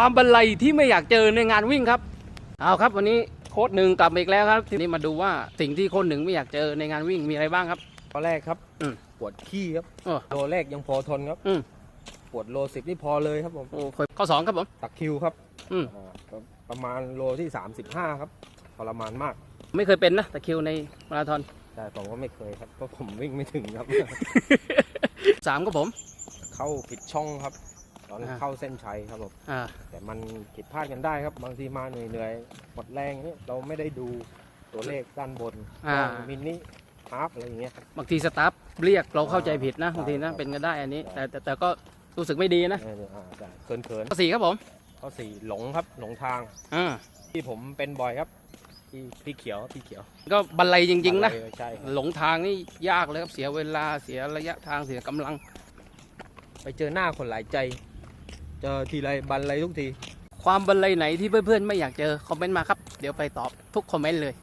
ความบันไลที่ไม่อยากเจอในงานวิ่งครับ เอาครับวันนี้โค้ดหนึ่งกลับมาอีกแล้วครับ ทีนี้มาดูว่าสิ่งที่โค้ดหนึ่งไม่อยากเจอในงานวิ่งมีอะไรบ้างครับข้อแรกครับอืม ปวดขี้ครับเออ โลแรกยังพอทนครับอืม ปวดโลสิบนี่พอเลยครับผมโอ้ข้อสองครับผมตักคิวครับอืม อ่าประประมาณโลที่35ครับทรมานมากไม่เคยเป็นนะตะคริวในมาราธอน แต่ผมก็ไม่เคยครับเพราะผมวิ่งไม่ถึงครับ สามครับผม เข้าผิดช่องครับ ตอนอ่าเข้าเส้นชัยครับผมอ่าแต่มันผิดพลาดกันได้ครับ บางทีมาเหนื่อยๆหมดแรงเนี่ยเราไม่ได้ดูตัวเลขด้านบนอ่า มินิฮาร์ฟอะไรอย่างเงี้ยครับ บางทีสตาฟเรียกเราเข้าใจผิดนะใช่บางทีนะครับเป็นก็ได้อันนี้ แต่แต่แต่ก็รู้สึกไม่ดีนะเอออ่าใช่เขินข้อสี่ครับผมๆข้อสี่หลงครับหลงทางอ่าที่ผมเป็นบ่อยครับที่พี่เขียวพี่เขียวก็บันไลจริง ๆ นะอะไรใช่ครับหลงทางนี่ยากเลยครับเสียเวลาเสียระยะทางเสียกำลัง ไปเจอหน้าคนหลายใจเจอทีไรบันไรทุกที ความบันไลไหนที่เพื่อนๆไม่อยากเจอ คอมเมนต์มาครับ เดี๋ยวไปตอบทุกคอมเมนต์เลย